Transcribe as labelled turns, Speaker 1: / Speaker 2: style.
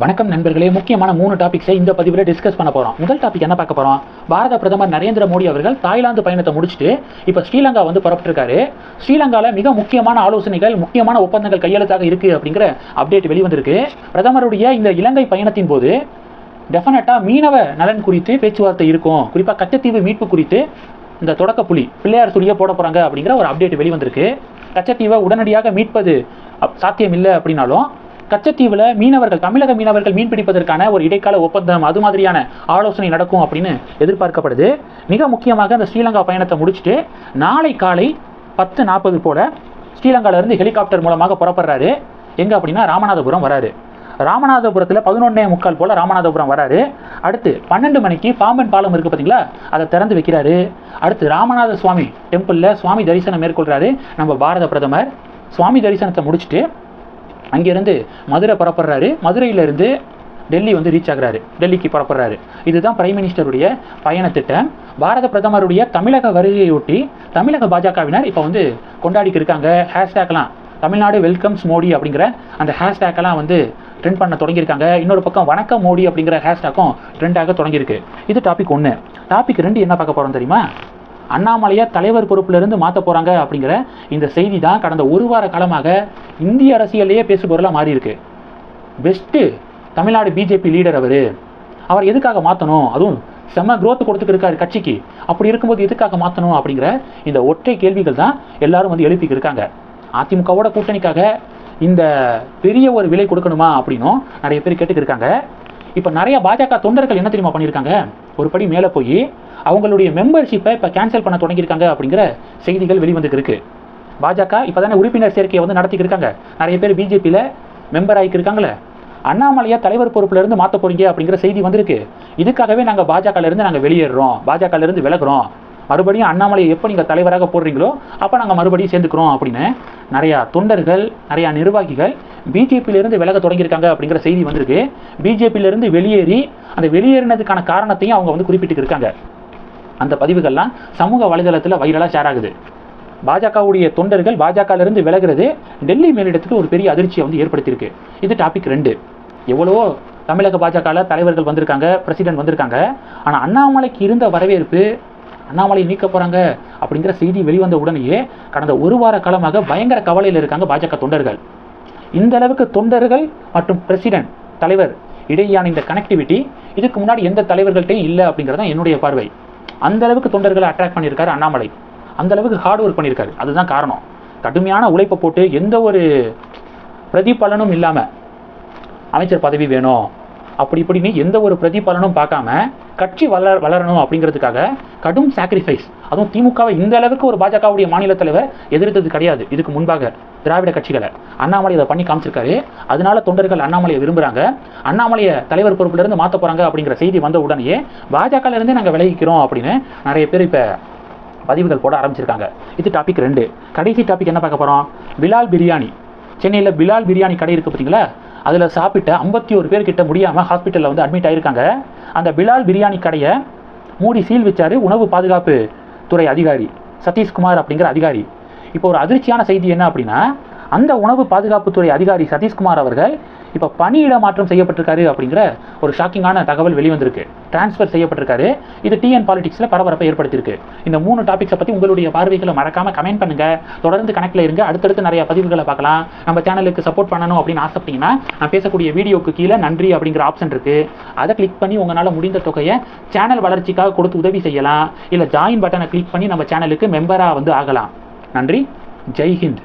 Speaker 1: வணக்கம் நண்பர்களே. முக்கியமான மூணு டாபிக்ஸை இந்த பதிவில் டிஸ்கஸ் பண்ண போகிறோம் முதல் டாபிக் என்ன பார்க்க போகிறோம் பாரத பிரதமர் நரேந்திர மோடி அவர்கள் தாய்லாந்து பயணத்தை முடிச்சுட்டு இப்போ ஸ்ரீலங்கா வந்து புறப்பட்டிருக்காரு. ஸ்ரீலங்காவில் மிக முக்கியமான ஆலோசனைகள் முக்கியமான ஒப்பந்தங்கள் கையெழுத்தாக இருக்குது அப்படிங்கிற அப்டேட் வெளிவந்திருக்கு. பிரதமருடைய இந்த இலங்கை பயணத்தின் போது டெஃபினட்டாக மீனவ நலன் குறித்து பேச்சுவார்த்தை இருக்கும். குறிப்பாக கச்சத்தீவு மீட்பு குறித்து இந்த தொடக்க புலி பிள்ளையார் துளியை போட போகிறாங்க அப்படிங்கிற ஒரு அப்டேட் வெளிவந்திருக்கு. கச்சத்தீவை உடனடியாக மீட்பது அப்- சாத்தியம் இல்லை அப்படின்னாலும் கச்சத்தீவில் மீனவர்கள் தமிழக மீனவர்கள் மீன் பிடிப்பதற்கான ஒரு இடைக்கால ஒப்பந்தம் அது மாதிரியான ஆலோசனை நடக்கும் அப்படின்னு எதிர்பார்க்கப்படுது. மிக முக்கியமாக அந்த ஸ்ரீலங்கா பயணத்தை முடிச்சுட்டு நாளை காலை பத்து நாற்பது போல ஸ்ரீலங்காவிலிருந்து ஹெலிகாப்டர் மூலமாக புறப்படுறாரு. எங்கே அப்படின்னா ராமநாதபுரம் வராரு. ராமநாதபுரத்தில் பதினொன்னே முக்கால் போல் ராமநாதபுரம் வராரு. அடுத்து பன்னெண்டு மணிக்கு பாம்பன் பாலம் இருக்குது பார்த்தீங்களா அதை திறந்து வைக்கிறாரு. அடுத்து ராமநாத சுவாமி டெம்பிளில் சுவாமி தரிசனம் மேற்கொள்கிறாரு நம்ம பாரத பிரதமர். சுவாமி தரிசனத்தை முடிச்சுட்டு அங்கேருந்து மதுரை புறப்படுறாரு. மதுரையிலேருந்து டெல்லி வந்து ரீச் ஆகுறாரு. டெல்லிக்கு புறப்படுறாரு. இதுதான் பிரைம் மினிஸ்டருடைய பயண திட்டம். பாரத பிரதமருடைய தமிழக வருகையொட்டி தமிழக பாஜகவினர் இப்போ வந்து கொண்டாடிக்கு இருக்காங்க. ஹேஷ்டேக்லாம் தமிழ்நாடு வெல்கம்ஸ் மோடி அப்படிங்கிற அந்த ஹேஷ்டேக்கெல்லாம் வந்து ட்ரெண்ட் பண்ண தொடங்கியிருக்காங்க. இன்னொரு பக்கம் வணக்கம் மோடி அப்படிங்கிற ஹேஷ்டேக்கும் ட்ரெண்டாக தொடங்கியிருக்கு. இது டாபிக் ஒன்று டாபிக் ரெண்டு என்ன பார்க்க போகிறோம் தெரியுமா? அண்ணாமலையை தலைவர் பொறுப்பிலிருந்து மாற்ற போகிறாங்க அப்படிங்கிற இந்த செய்தி தான் கடந்த ஒரு வார காலமாக இந்திய அரசியல்லையே பேசுபொருளாக மாறி இருக்கு பெஸ்ட்டு தமிழ்நாடு பிஜேபி லீடர் அவர். அவர் எதுக்காக மாற்றணும் அதுவும் செம்ம க்ரோத் கொடுத்துட்டு இருக்காரு கட்சிக்கு. அப்படி இருக்கும்போது எதுக்காக மாற்றணும் அப்படிங்கிற இந்த ஒற்றை கேள்விகள் தான் எல்லாரும் வந்து எழுப்பிக்கு இருக்காங்க. அதிமுகவோட கூட்டணிக்காக இந்த பெரிய ஒரு விலை கொடுக்கணுமா அப்படின்னும் நிறைய பேர் கேட்டுக்கு இருக்காங்க. இப்போ நிறைய பாஜக தொண்டர்கள் என்ன தெரியுமா பண்ணியிருக்காங்க? ஒரு படி மேலே போய் அவங்களுடைய மெம்பர்ஷிப்பை இப்போ கேன்சல் பண்ண தொடங்கியிருக்காங்க அப்படிங்கிற செய்திகள் வெளிவந்துக்கு இருக்குது பாஜக இப்போ தானே உறுப்பினர் சேர்க்கையை வந்து நடத்திக்கிட்டு இருக்காங்க. நிறைய பேர் பிஜேபியில் மெம்பர் ஆகிக்கிருக்காங்களே அண்ணாமலையா தலைவர் பொறுப்பிலிருந்து மாற்ற போறீங்க அப்படிங்கிற செய்தி வந்திருக்கு. இதுக்காகவே நாங்கள் பாஜகலேருந்து நாங்கள் வெளியேறுறோம் பாஜகலேருந்து விலகிறோம். மறுபடியும் அண்ணாமலையை எப்போ நீங்கள் தலைவராக போடுறீங்களோ அப்போ நாங்கள் மறுபடியும் சேர்ந்துக்கிறோம் அப்படின்னு நிறையா தொண்டர்கள் நிறையா நிர்வாகிகள் பிஜேபியிலிருந்து விலக தொடங்கியிருக்காங்க அப்படிங்கிற செய்தி வந்திருக்கு. பிஜேபியிலிருந்து வெளியேறி அந்த வெளியேறினதுக்கான காரணத்தையும் அவங்க வந்து குறிப்பிட்டு இருக்காங்க. அந்த பதிவுகள்லாம் சமூக வலைதளத்தில் வைரலாக ஷேர் ஆகுது. பாஜகவுடைய தொண்டர்கள் பாஜகவிலிருந்து விலகிறது. டெல்லி மேலிடத்துக்கு ஒரு பெரிய அதிர்ச்சியை வந்து ஏற்படுத்தியிருக்கு. இது டாபிக் ரெண்டு. எவ்வளவோ தமிழக பாஜகவில் தலைவர்கள் வந்திருக்காங்க பிரசிடென்ட் வந்திருக்காங்க. ஆனால் அண்ணாமலைக்கு இருந்த வரவேற்பு அண்ணாமலை நீக்க போகிறாங்க அப்படிங்கிற செய்தி வெளிவந்த உடனேயே கடந்த ஒரு வார காலமாக பயங்கர கவலையில் இருக்காங்க பாஜக தொண்டர்கள். இந்த அளவுக்கு தொண்டர்கள் மற்றும் பிரசிடென்ட் தலைவர் இடையேயான இந்த கனெக்டிவிட்டி இதுக்கு முன்னாடி எந்த தலைவர்கள்ட்டையும் இல்லை அப்படிங்கிறது தான் என்னுடைய பார்வை. அந்த அளவுக்கு தொண்டர்களை அட்ராக்ட் பண்ணியிருக்காரு அண்ணாமலை. அந்த அளவுக்கு ஹார்ட் ஒர்க் பண்ணியிருக்காரு. அதுதான் காரணம். கடுமையான உழைப்பை போட்டு எந்த ஒரு பிரதிபலனும் இல்லாமல் அமைச்சர் பதவி வேணும் அப்படி இப்படின்னு எந்த ஒரு பிரதிபலனும் பார்க்காம கட்சி வளர வளரணும் அப்படிங்கிறதுக்காக கடும் சாக்ரிஃபைஸ் அதுவும் திமுகவை இந்த அளவுக்கு ஒரு பாஜகவுடைய மாநில தலைவர் எதிர்த்தது கிடையாது. இதுக்கு முன்பாக திராவிட கட்சிகளை. அண்ணாமலை அதை பண்ணி காமிச்சிருக்காரு. அதனால தொண்டர்கள் அண்ணாமலையை விரும்புகிறாங்க அண்ணாமலையை தலைவர் பொறுப்புலேருந்து மாற்ற போகிறாங்க அப்படிங்கிற செய்தி வந்த உடனேயே பாஜகலேருந்தே நாங்கள் விலகிக்கிறோம் அப்படின்னு நிறைய பேர் இப்போ பதிவுகள் போட ஆரம்பிச்சிருக்காங்க. இது டாபிக் ரெண்டு. கடைசி டாபிக் என்ன பார்க்க போகிறோம் பிலால் பிரியாணி. சென்னையில் பிலால் பிரியாணி கடை இருக்குது பார்த்தீங்களா? அதில் சாப்பிட்ட ஐம்பத்தி ஒரு பேர் கிட்ட முடியாமல் ஹாஸ்பிட்டலில் வந்து அட்மிட் ஆயிருக்காங்க. அந்த பிலால் பிரியாணி கடையை மூடி சீல் வச்சார் உணவு பாதுகாப்பு துறை அதிகாரி சதீஷ்குமார் அப்படிங்கிற அதிகாரி. இப்போ ஒரு அதிர்ச்சியான செய்தி என்ன அப்படின்னா அந்த உணவு பாதுகாப்புத்துறை அதிகாரி சதீஷ்குமார் அவர்கள் இப்போ பணியிட மாற்றம் செய்யப்பட்டிருக்காரு அப்படிங்கிற ஒரு ஷாக்கிங்கான தகவல் வெளிவந்திருக்கு. டிரான்ஸ்ஃபர் செய்யப்பட்டிருக்காரு. இது டிஎன் பாலிடிக்ஸில் பரபரப்பை ஏற்படுத்தியிருக்கு. இந்த மூணு டாபிக்ஸை பற்றி உங்களுடைய பார்வைகளை மறக்காம கமெண்ட் பண்ணுங்கள் தொடர்ந்து கணக்கில் இருங்க. அடுத்தடுத்து நிறைய பதிவுகளை பார்க்கலாம். நம்ம சேனலுக்கு சப்போர்ட் பண்ணணும் அப்படின்னு ஆசைப்பட்டீங்கன்னா நான் பேசக்கூடிய வீடியோக்கு கீழே நன்றி அப்படிங்கிற ஆப்ஷன் இருக்கு. அதை கிளிக் பண்ணி உங்களால் முடிந்த தொகையை சேனல் வளர்ச்சிக்காக கொடுத்து உதவி செய்யலாம். இல்லை ஜாயின் பட்டனை கிளிக் பண்ணி நம்ம சேனலுக்கு மெம்பராக வந்து ஆகலாம். நன்றி. ஜெய்ஹிந்த்